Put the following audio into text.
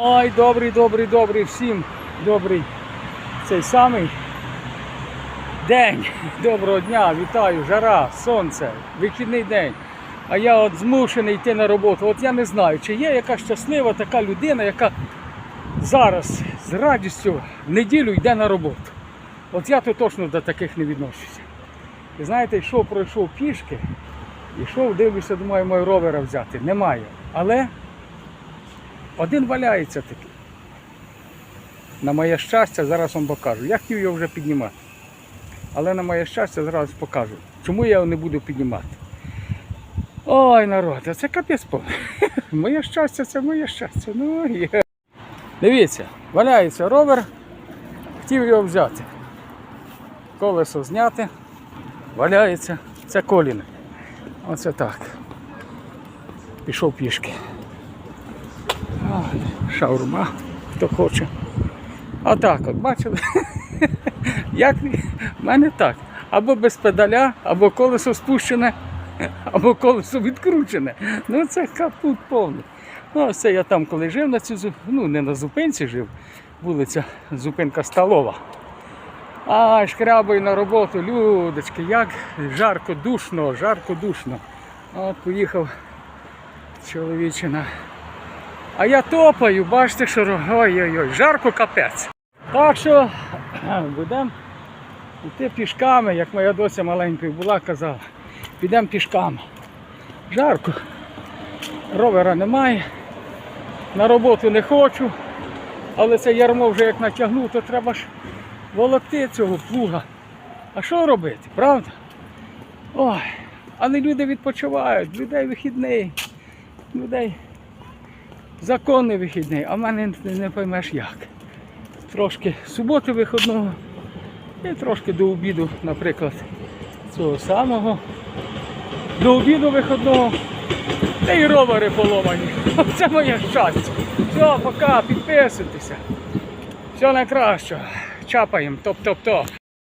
Ой, добрий, добрий, добрий, всім добрий цей самий день. Доброго дня, вітаю, жара, сонце, вихідний день. А я от змушений йти на роботу. От я не знаю, чи є яка щаслива така людина, яка зараз з радістю в неділю йде на роботу. От я то точно до таких не відношуся. І знаєте, йшов, пройшов пішки, йшов, дивлюся, думаю, маю ровера взяти. Немає. Але один валяється такий. На моє щастя, зараз вам покажу. Я хотів його вже піднімати. Але на моє щастя, зараз покажу. Чому я його не буду піднімати? Ой, народ, це капець повний. Моє щастя, це моє щастя. Ну, є. Дивіться, валяється ровер, хотів його взяти. Колесо зняти, валяється. Це коліно. Оце так. Пішов пішки. Шаурма, хто хоче. А так, от бачили? Як в мене так. Або без педаля, або колесо спущене, або колесо відкручене. Ну це капут повний. Ну, це я там, коли жив на цю ну не на зупинці жив, вулиця Зупинка Столова. А, шкрябаю на роботу, людочки, як жарко, душно, жарко, душно. От поїхав чоловічина. А я топаю, бачите, що ой-ой-ой, жарко капець. Так що будемо йти пішками, як моя доця маленькою була, казала. Підемо пішками. Жарко. Ровера немає. На роботу не хочу. Але це ярмо вже як натягнув, то треба ж волокти цього плуга. А що робити, правда? Ой, але люди відпочивають, людей вихідний, людей законний вихідний, а в мене не, поймеш як. Трошки суботи виходного і трошки до обіду, наприклад, цього самого. До обіду виходного. Та й ровери поломані. Це моє щастя. Все, пока, підписуйтеся. Все найкраще. Чапаємо, топ-топ-топ.